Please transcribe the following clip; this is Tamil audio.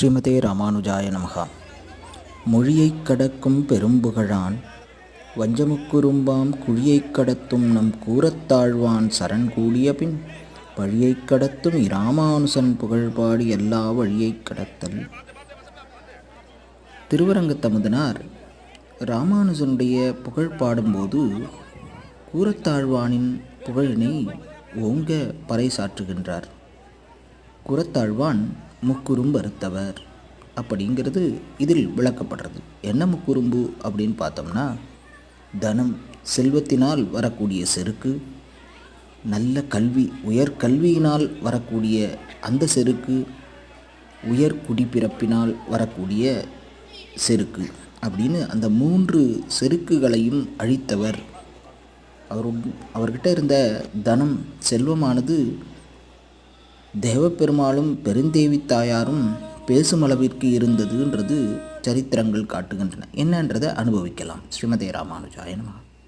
ஸ்ரீமதே ராமானுஜாய நமகா. மொழியைக் கடக்கும் பெரும்புகழான் வஞ்சமுக்குறும்பாம் குழியைக் கடத்தும் நம் கூரத்தாழ்வான் சரண் கூடிய பின் வழியைக் கடத்தும் இராமானுசன் புகழ்பாடி எல்லா வழியைக் கடத்தல். திருவரங்கத்தமுதனார் ராமானுஜனுடைய புகழ் பாடும்போது கூரத்தாழ்வானின் புகழினை ஓங்க பறைசாற்றுகின்றார். குரத்தாழ்வான் முக்குறும்பு அறுத்தவர் அப்படிங்கிறது இதில் விளக்கப்படுறது. என்ன முக்குறும்பு அப்படின்னு பார்த்தோம்னா தனம் செல்வத்தினால் வரக்கூடிய செருக்கு நல்ல கல்வி உயர் கல்வியினால் வரக்கூடிய அந்த செருக்கு உயர் குடிப்பிறப்பினால் வரக்கூடிய செருக்கு அப்படின்னு அந்த மூன்று செருக்குகளையும் அழித்தவர். அவர் அவர்கிட்ட இருந்த தனம் செல்வமானது தேவப்பெருமாளும் பெருந்தேவி தாயாரும் பேசும் அளவிற்கு இருந்ததுன்றது சரித்திரங்கள் காட்டுகின்றன. என்னன்றதை அனுபவிக்கலாம். ஸ்ரீமதே ராமானுஜாய நமகா